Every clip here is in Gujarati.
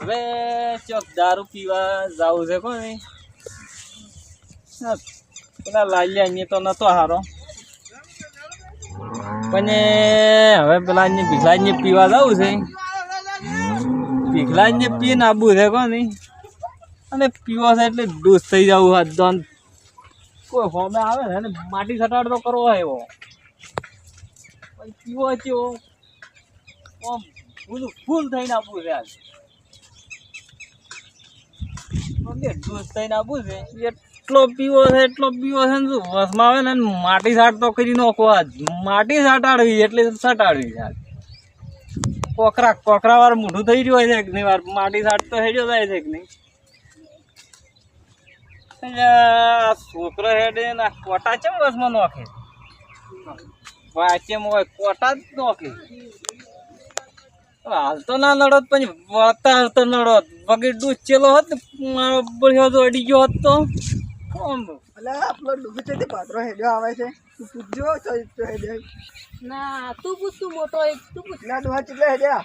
હવે ચોક દારૂ પીવા જવું છે કોઈ પેલા લાલ્યા અહીંયા તો નતો હારો. પણ હવે પેલા અહીંયા ભીખલાજી પીવા જવું છે. ભીખલાજી પીને નાબુ છે કોની? અને પીવો છે એટલે ડૂસ થઈ જવું હાથ કોઈ ફોમે આવે ને માટી સટાડ તો કરવો આવ્યો પીવો છે આમ ફૂલ ફૂલ થઈને આપવું છે આજ. આપવું છે. એટલો પીવો છે, એટલો પીવો છે ને શું, વસમાં આવે ને માટી સાટ તો કરી નાખો આજ. માટી સાટાડવી, એટલે સટાડવી કોકરા કોકરા વાર મોઢું થઈ રહ્યું હોય છે કે નહીં? વાર માટી સાટ તો હેડ્યો જાય છે કે નહીં? છોકરો હેડે ના કોટા ચમ વસમાં નોખે? વાંચેમાં હોય કોટા જ નોખે. હાલતો ના નડોત પણ વળતા હાલતો લડત વગર ડૂચ ચેલો હોત ને મારો બળ્યો તો અડી ગયો હોત તો? એટલે આપણો ડૂબી છે તે પાત્રો હેડ્યો આવે છે. તું પૂછજો તો હેડ્યો. ના તું પૂછ તું મોટો એક તું પૂછ. ના ડોહા ચીટલે હેડ્યા.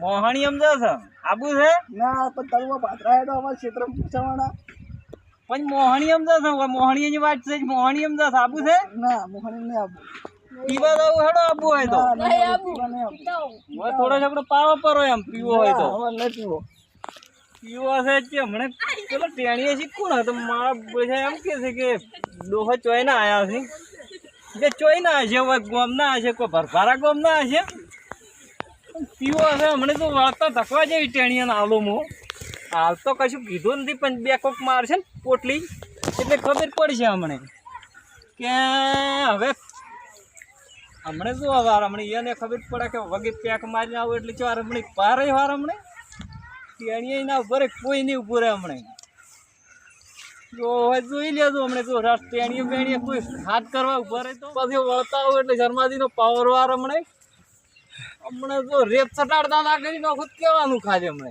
મોહણી સમજા છે આબુ છે? ના પણ તારું પાત્રા હેડો અમારા ક્ષેત્ર પૂછવાના. પણ મોહણી સમજા છે મોહણીની વાત છે મોહણી સમજા છે આબુ છે? ના મોહણી ને આબુ પીવા દઉં હેડો આબુ હોય તો. ના, ના, ના. હવે થોડો છોકરો પાવા પર એમ પીવો હોય તો. હવે પીવો. પીવો હશે કે હમણે પેલો ટેણીએ શીખવું ને તો મારા બધા એમ કે છે કે ડોહો ચોઈ ના આયા છે. જે ચોઈ ના છે હવે ગોમ ના છે કોઈ ભરભારા ગોમ ના પીવો છે હમણે તો વાળતા ધકવા જેવી ટેણીએ આલો મો હાલ તો કશું કીધું નથી, પણ બે કોક મારશે ને, પોટલી. એટલે ખબર પડશે હમણે. કે હવે હમણે શું હવે હમણે એને ખબર પડે કે વગે પેક મારીને આવું એટલે ચાર હમણે પારે વાર હમણે. ટેણીએ ના ઉપર કોઈ નહીં ઉભું રહે હમણે. જો હવે જોઈ લેજો હમણે જો ટેણીએ બેણીએ કોઈ હાથ કરવા ઊભા રહે તો. પછી વળતા આવું એટલે શર્માજીનો પાવર વાર હમણે. હમણે જો રેત સટાડતા ના કરી નાખું કેવાનું ખાલી હમણે?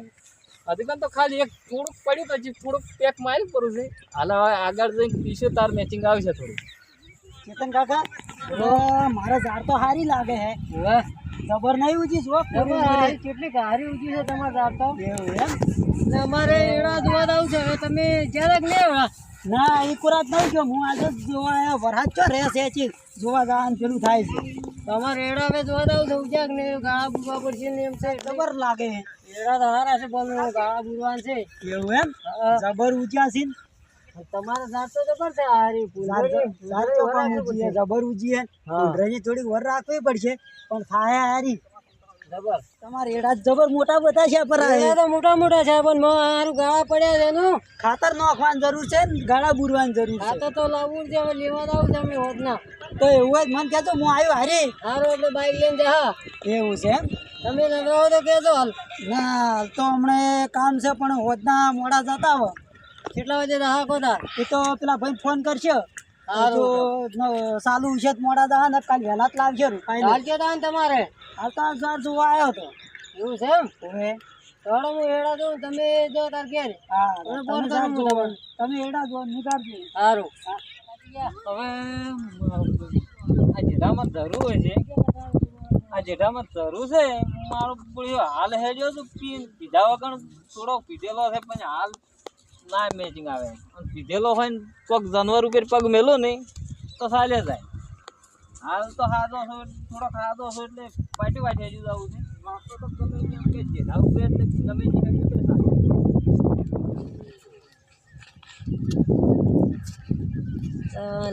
હજી તો ખાલી એક થોડુંક પડ્યું પછી થોડુંક પેક મારી પડું છે. હાલ હવે આગળ જઈને પીશું તાર મેચિંગ આવશે થોડું. ચેતન કાકા મારા મારે ઝાડ તો સારી લાગે હે. ખબર નહીં ઉજી છો કેટલી હારી ઉજી છે તમારે ઝાડ તો. એવું એમ? અમારે એડા જોવા આવું છે હવે તમે જરાક નહીં ના એ કુરાત નહીં ગયો. હું આજે જ જોવા વરસાદ ચો રહેશે છે જોવા જવાનું પેલું થાય છે. તમારે રેડા વે જોવા દઉં છું ક્યાંક ને ગાળા બુવા પડશે ને એમ છે ખબર લાગે. રેડા તો હારા છે પણ ગાળા બુરવાન છે. એવું એમ? જબર ઉચ્યા છે તમારે ઝાડ તો જબર છે હારી ઝાડ તો- પણ ઊંચી જબર ઊંચી હે. થોડીક વર રાખવી પડશે. પણ થાય હારી તમારે એડા જબર મોટા બધા છે પર તો મોટા મોટા છે પણ માં ગાળા પડ્યા છે એનું. ખાતર નાખવાની જરૂર છે ને ગાળા બુરવાની જરૂર છે. ખાતર તો લાવવું છે હવે લેવા આવું છે અમે હોત ના તો એવું જ મને કહેતો હું આવ્યો હારે. હારો એટલે બાઈક લઈને જા. એવું છે એમ? તમે નવરાવો તો કહેજો હાલ. ના હાલ તો હમણે કામ છે પણ હોદના મોડા જતા હો કેટલા વાગે રહા તા એ તો પેલા ભાઈ ફોન કરશે સાલું છે. તો મોડા દા ને કાલ વહેલા જ લાવશે. કે તાન તમારે. હાલ તો સર જોવા આવ્યો હતો એવું છે એમ? હવે? થોડો હું હેડા દઉં તમે જો તાર ઘેર. હા તમે એડા જો નીકાળજો. સારું. હવે આ જેઠામાં ધરું હોય છે. આ જેઠામાં ધરું છે. મારો હાલ હેડ્યો તો પીધા વગર થોડો પીધેલો છે પણ હાલ ના મેચિંગ આવે. અને પીધેલો હોય ને પગ જાનવર ઉપર પગ મેલો નહીં, તો ચાલે જાય. હાલ તો ખાધો છો થોડો ખાધો છો એટલે પાટી પાટી હજુ જવું છે.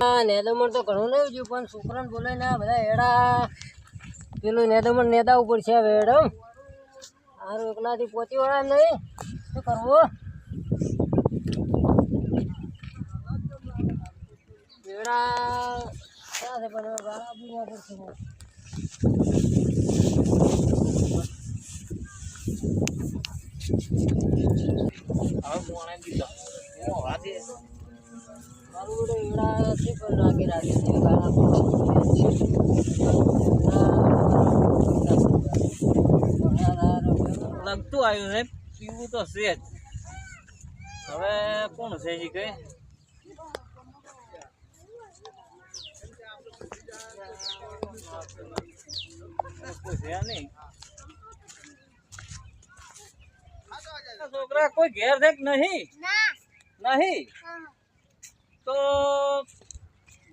ચાલે. નેદમણ તો ઘણું નહીં જોયું પણ છોકરાને બોલાવીને આ બધા એડા પેલું નેદમણ નેદા ઉપર છે હવે હેડો. સારું એકલાથી પહોંચી વળાય નહીં, શું કરવું હેડા ક્યાં છે પણ હવે ગાળા બુરવા પડશે ને. હવે મોણે દીધો એનો વાત એ મારું બધું હેડા છે પણ નાખી રાખે છે ગાળા બુરવા. લગતું આવ્યું છે. પીવું તો છે જ. હવે કોણ છે જી કઈ તો છે નહીં આ છોકરા કોઈ ઘેર છે કે નહીં? નહીં. તો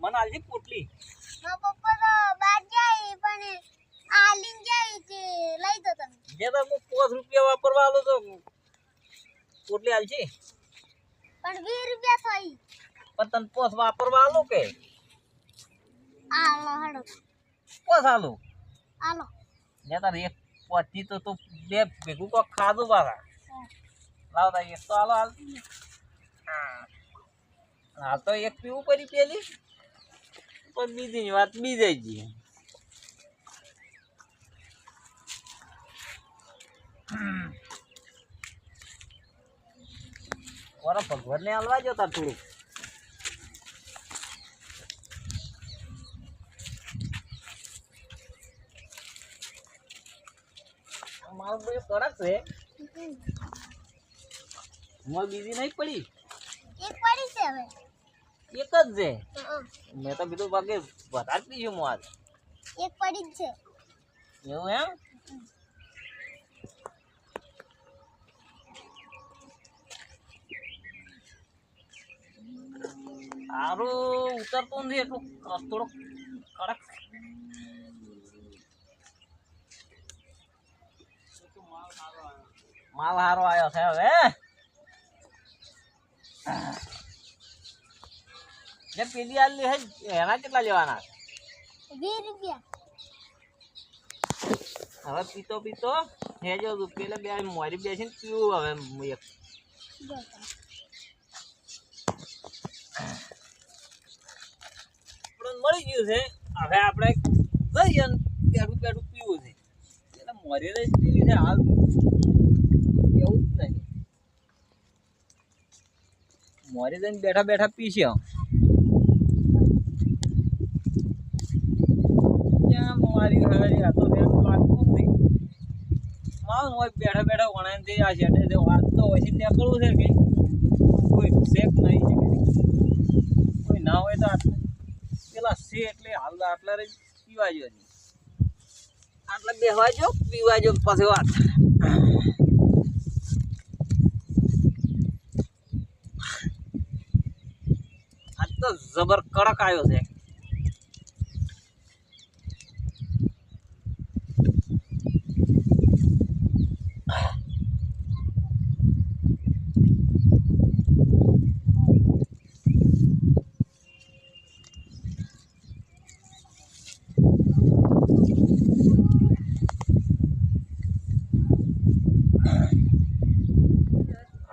મને આલજી પોટલી. જે તો હું પાંચ રૂપિયા વાપરવા આલો તો પોટલી આલજી. પણ વીસ રૂપિયા થઈ. પણ તને પોસ વાપરવા આલો કે? આલો હાડો પોસ આલો આલો ને તારે એક પચી તો તું બે ભેગું કોક ખાધું પાછા. લાવ તારે એક તો હાલો હાલ. હાલ તો એક પીવું પડી પેલી. પણ બીજીની વાત બીજે જ ઓરા ભગવાન ને હાલવા જતા થોડુંક. મારું કડક છે. મારે બીજી નહીં પડી. એક પડી છે હવે. એક જ છે. મેં તો કીધું બાકી વધારે પીશું હું આજ. એક પડી જ છે. એવું એમ? સારું ઉતરતું નથી એટલું થોડુંક કડક. માલ સારો આવ્યો છે હવે જે પેલી આલી હે એના કેટલા લેવાના વીસ રૂપિયા હવે પીતો પીતો હેજો તું પેલા બે મોરી બેસીને પીવું હવે હું એક જો તમે. આપણે મળી ગયું છે હવે આપણે જઈએ ને પેડું પેડું પીવું છે એટલે મોરી જ પીવી છે હાલ મોરી જઈને બેઠા બેઠા પીશે ત્યાં મારી હવે આ તો રેત લાગતું નહીં મારું હોય બેઠા બેઠા વણાઈને દે આ દે વાત તો પછી નીકળવું છે કે કોઈ શેક નહીં છે કોઈ ના હોય તો આટલે. પેલા છે એટલે હાલ આટલા રે પીવા જો આટલા બેહવા જો પીવા જો પછી વાત. તો જબર કડક આવ્યો છે.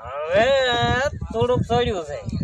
હવે થોડુંક ચડ્યું છે.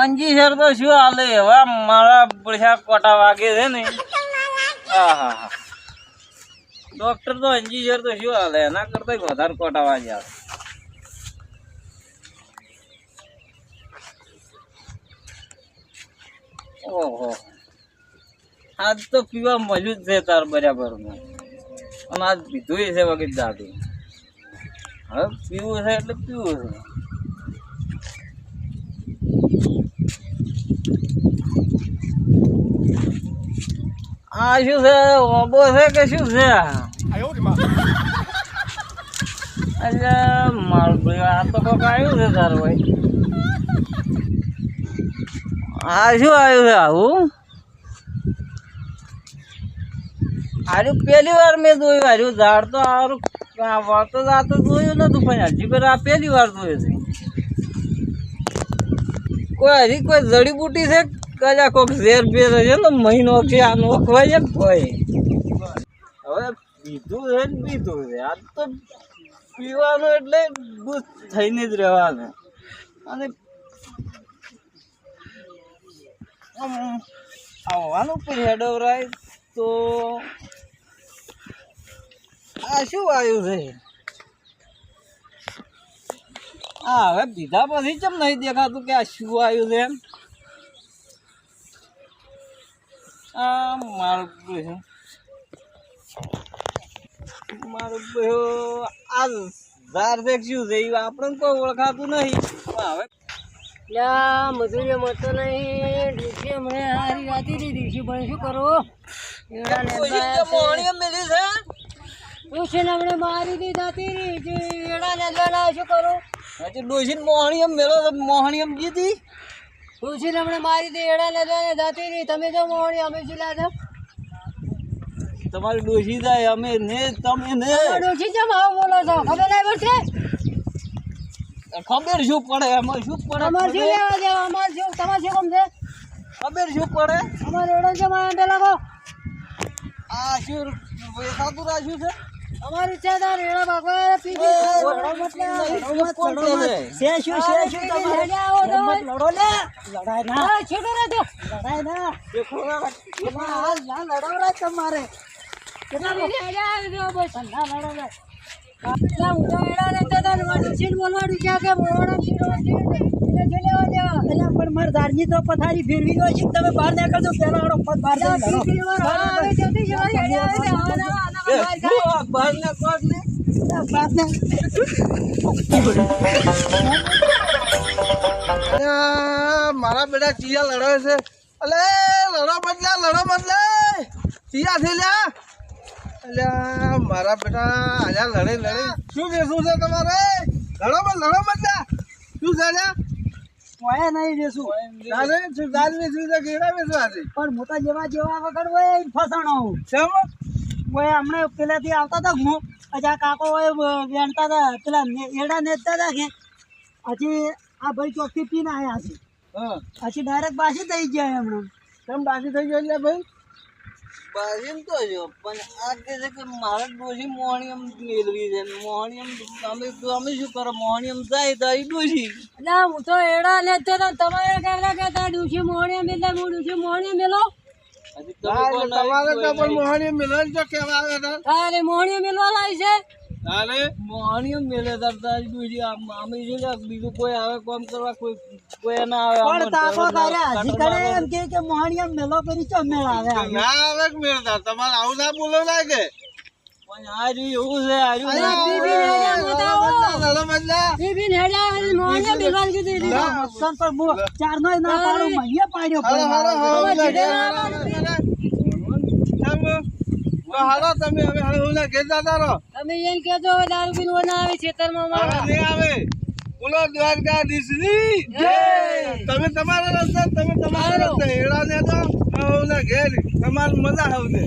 અંજી સર તો શું હાલે? હવે મારા પૈસા કોટા વાગે છે ને. આહાહા. ડોક્ટર તો અંજી સર તો શું હાલે? એના કરતા વધારે કોટા વાગે આવે ઓહો. આજ તો પીવા મળ્યું છે તાર બરાબર અને આજ પીધું છે વગર દાદુ હવે પીવું છે એટલે પીવું છે. આ શું છે? ઓબો છે કે શું છે? એટલે મારું. ભાઈ આ તો કોક આવ્યું છે તારું ભાઈ. આ શું આવ્યું છે આવું? આર્યું પહેલી વાર મેં જોયું આર્યું ઝાડ તો આરું વળતો જાતો જોયું નતું પણ હજી પર આ પહેલી વાર જોયું છે. કોઈ હજી કોઈ જડીબુટી છે કદાચ કોઈક ઝેર બેર છે ને, મહિનો છે આ નોખવાય છે કોઈ હવે પીધું છે ને પીધું છે. આ તો પીવાનું એટલે ગુસ્સ થઈને જ રહેવાનું. અને આવવાનું હેડવરાય તો આ શું આવ્યું છે? આ હવે પીધા પછી કેમ નહીં દેખાતું કે આ શું આવ્યું છે એમ આ મારું છે. મારું આ ઝાર શું છે? આપણને કોઈ ઓળખાતું નહીં. હવે લ્યા મજૂરી મળતો નહીં. હમણે હારી રાતી ની ડૂસી પણ શું કરો? એડા કોઈ નેદા રીતે મોહણીઓ મેલી છે. ડૂસી ને મારી દી જાતી રહી એડા શું કરું? હજી ડોસીને મોહણીઓ મેલો તો જીતી ડૂસી ને મારી દે એડા નેદવાને જાતી રહી તમે જો મોણી અમે શું લાગે? તમારી ડોશી જાય અમે ને તમે ને. ડોશી જમ આવું બોલો છો. ખબર નહીં પડશે ખબર શું પડે? એમાં શું પડે અમાર શું લેવા દેવા? અમારે શું? તમારે શું છે ખબર શું પડે? અમાર એડા કેમ આયા પેલા કહો આ શું વેચાતું શું છે? અમારી ઈચ્છા એડા બાપા પીધી કોણ કે છે? છે શું છે શું તમારે? મત લડો ને. લડાય ના. છોડો રે રહેજો લડાય ના. દેખો ના હાલ ના લડાવરાય તમારે. કેટલા બસ. ના લડો હું તો એડા રહેતા હતા ને મારું છીન બોલવાનું છે કે મોડા એને અલ્યા પણ મારે ધારની તો પથારી ફેરવી હોય છે. તમે બહાર નીકળજો પેલા વાળો પગ બહાર લડો. શું? બહાર મારા બેટા ચિયા લડાવે છે. અલે લડો બદલા લડો બદલે. ચિયા થઈ લ્યા અલ્યા મારા બેટા અલ્યા લડે લડે. શું બેસવું છે તમારે? લડો બદલા લડો બદલા. શું છે લ્યા? કોઈ નહીં જશું તારે શું બેસવું છે કેળા બેસવા છે? પણ મોટા જેવા જેવા વગર હોય ફસાણો શેમ? હોય હમણે પેલાથી આવતા હતા હું. પછી આ કાકો હોય વેણતા હતા પેલા એડા નેતા હતા કે હજી આ ભાઈ ચોકથી પીને આવ્યા છે. હા. પછી ડાયરેક્ટ બાસી થઈ ગયા હમણાં. કેમ બાસી થઈ ગયો એટલે ભાઈ? બાજીને તો જો પણ આ કે છે કે મારે ડોસી મોહણીયમ મેળવી છે. મોહણીયમ અમે અમે શું કરો? મોહણીયમ જાય તો એ ડોસી એટલે હું તો એડા ને તો તમારે કહેલા કહેતા ડૂસી મોહણી મેલે હું ડૂસી મોહણી મેલો? એટલે તમારે તો પણ મોહણી મિલન તો કેવા આવે તારે મોહણી મેલવા લાવી છે. તારે? મોહણીયમ મેલે તાર ડોસી આમ જો બીજું કોઈ આવે કામ કરવા કોઈ કોઈ ના આવે પણ તાકો તારે હજી કરે એમ કે કે મોહણીયા મેલો પરી ચો મેળ આવે. ના આવે કે મેળતા તમારે આવું ના બોલો લાગે? પણ આ એવું છે આ રહ્યું. બીબી ને બતાવો. લડો બદલા બીબી ને હેડ્યા આવે, મોહણી મેલવાની કીધી હતી. મસ્તન પર ચાર નો ના પાડો મહીએ પાડ્યો હાલો હાલો હાલો. હાલો તમે હવે હાલો ઉલા ઘેર જતા રહો. તમે એમ કહેજો હવે દારૂ પીને ના આવે ખેતરમાં નહીં આવે. બોલો દ્વારકાધીશની તમે તમારા રસ્તે તમે તમારા રસ્તે હેડા ને તો હવે ઘેર તમારે મજા આવશે